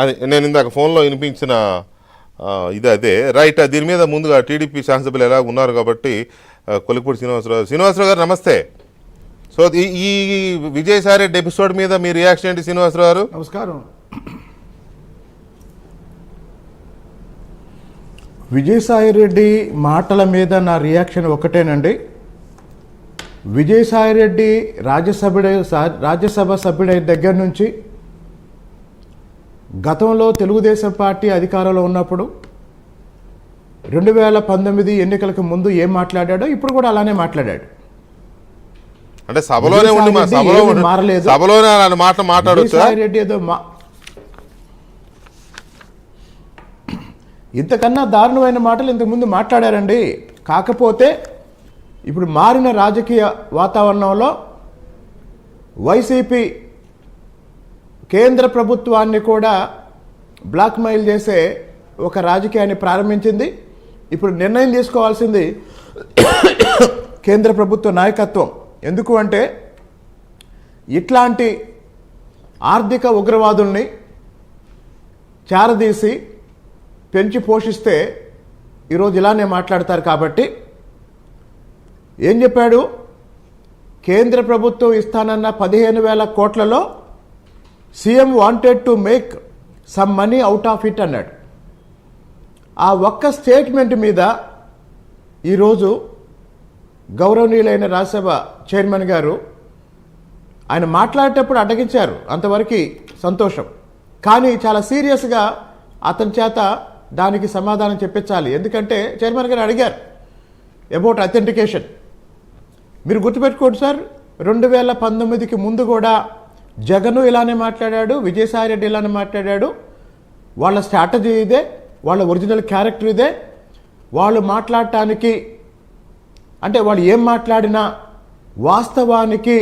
అది నేను ఇందాక ఫోన్లో వినిపించిన ఇది అదే. రైట్ దీని మీద ముందుగా టీడీపీ శాసనసభ్యులు ఎలా ఉన్నారు కాబట్టి కొలిపూడి శ్రీనివాసరావు. శ్రీనివాసరావు గారు నమస్తే. సో ఈ ఈ విజయసాయి రెడ్డి ఎపిసోడ్ మీద మీ రియాక్షన్ ఏంటి శ్రీనివాసరావు గారు? నమస్కారం. విజయసాయి రెడ్డి మాటల మీద నా రియాక్షన్ ఒకటేనండి. విజయసాయి రెడ్డి రాజ్యసభ రాజ్యసభ సభ్యుడైన దగ్గర నుంచి గతంలో తెలుగుదేశం పార్టీ అధికారంలో ఉన్నప్పుడు రెండు వేల పంతొమ్మిది ఎన్నికలకు ముందు ఏం మాట్లాడాడో ఇప్పుడు కూడా అలానే మాట్లాడాడు. అంటే సభలోనే ఉండి సభలో మారలేదు. సభలోనే మాట మాట్లాడొచ్చా. రెడ్డి ఏదో మా ఇంతకన్నా దారుణమైన మాటలు ఇంతకుముందు మాట్లాడారండి. కాకపోతే ఇప్పుడు మారిన రాజకీయ వాతావరణంలో వైసీపీ కేంద్ర ప్రభుత్వాన్ని కూడా బ్లాక్మెయిల్ చేసే ఒక రాజకీయాన్ని ప్రారంభించింది. ఇప్పుడు నిర్ణయం తీసుకోవాల్సింది కేంద్ర ప్రభుత్వ నాయకత్వం. ఎందుకు అంటే ఇట్లాంటి ఆర్థిక ఉగ్రవాదుల్ని చారదీసి పెంచి పోషిస్తే ఈరోజు ఇలానే మాట్లాడతారు కాబట్టి ఏం చెప్పాడు? కేంద్ర ప్రభుత్వం ఇస్తానన్న పదిహేను వేల కోట్లలో CM wanted to make some money out of it అన్నాడు. ఆ ఒక్క స్టేట్మెంట్ మీద ఈరోజు గౌరవనీయులైన రాజ్యసభ చైర్మన్ గారు ఆయన మాట్లాడేటప్పుడు అడ్డగించారు. అంతవరకు సంతోషం. కానీ చాలా సీరియస్గా అతని చేత దానికి సమాధానం చెప్పించాలి. ఎందుకంటే చైర్మన్ గారు అడిగారు అబౌట్ అథెంటికేషన్ మీరు గుర్తుపెట్టుకోండి సార్ రెండు వేల పంతొమ్మిదికి ముందు కూడా జగను ఇలానే మాట్లాడాడు విజయసాయి రెడ్డి ఇలానే మాట్లాడాడు. వాళ్ళ స్ట్రాటజీ ఇదే వాళ్ళ ఒరిజినల్ క్యారెక్టర్ ఇదే. వాళ్ళు మాట్లాడటానికి అంటే వాళ్ళు ఏం మాట్లాడినా వాస్తవానికి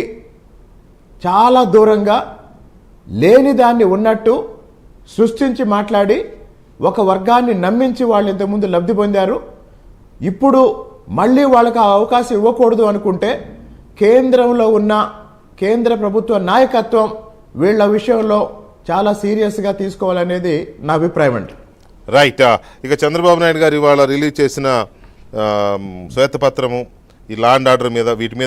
చాలా దూరంగా లేని దాన్ని ఉన్నట్టు సృష్టించి మాట్లాడి ఒక వర్గాన్ని నమ్మించి వాళ్ళు ఇంతకుముందు లబ్ధి పొందారు. ఇప్పుడు మళ్ళీ వాళ్ళకి ఆ అవకాశం ఇవ్వకూడదు అనుకుంటే కేంద్రంలో ఉన్న కేంద్ర ప్రభుత్వ నాయకత్వం వీళ్ళ విషయంలో చాలా సీరియస్గా తీసుకోవాలనేది నా అభిప్రాయం అండి. రైట్. ఇక చంద్రబాబు నాయుడు గారు ఇవాళ రిలీజ్ చేసిన శ్వేతపత్రము ఈ లాండ్ ఆర్డర్ మీద వీటి మీద